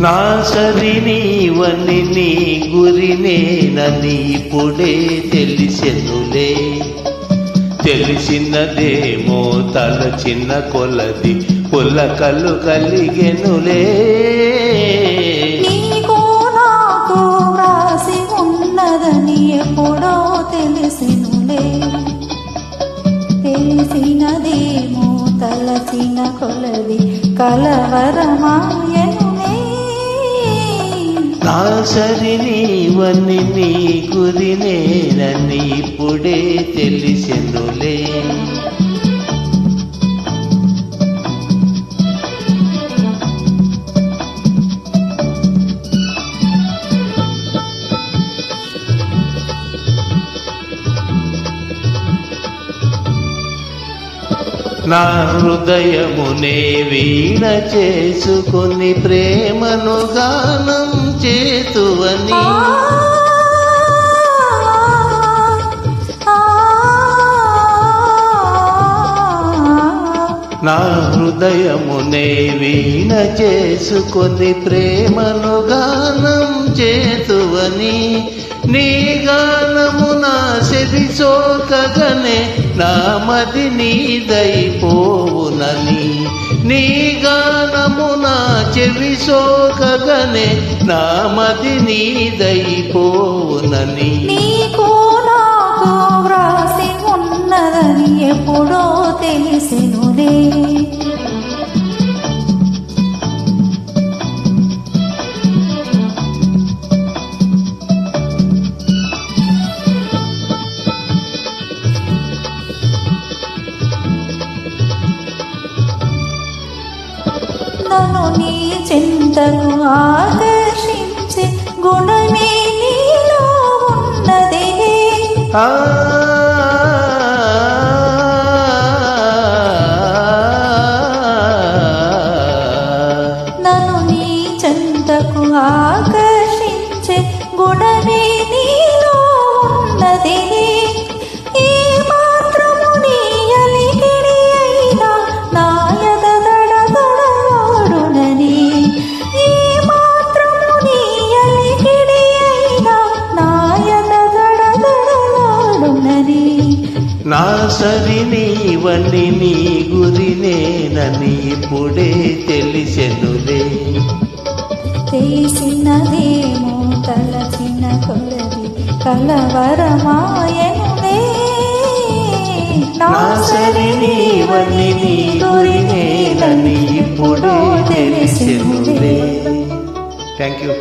నా సరి నీవని నీ గురినేనని ఇప్పుడే తెలిసెనులే. తెలిసినదేమో తల చిన్న కొలది పులకలు కలిగెనులే. నీకు నాకు రాసి ఉన్నదని ఎప్పుడో తెలిసినులే. తెలిసినదేమో తలచిన కొలది కలవరమాయ నీవని నీ గురినేనని ఇప్పుడే తెలిసెనులే నా హృదయమునే వీణ చేసుకొని ప్రేమను గానం చేతువని. నా హృదయమునే వీణ చేసుకొని ప్రేమను గానం చేతువని. నీ గానము నా సెది సోకగనే నా మది నీదైపోవునని నీ గానము నా చెవి సోకగనే నామది నీదైపోనని. నీదైపోవునని నీకు నాకు వ్రాసి ఉన్నదని ఎప్పుడో తెలిసినులే. నన్ను నీ చింతకు ఆకర్షించే గుణమే నీలో ఉన్నదే. నన్ను నీ చెంతకు ఆకర్షించే గుణమే నీలో ఉన్నది. నా సరి నీవని నీ గురినేనని ఇప్పుడే తెలిసెనులే తెలిసినదేమో తలచిన కొలది కలవరమాయనులే నా సరి నీవని నీ గురినేనని ఇప్పుడే తెలిసెనులే థ్యాంక్ యూ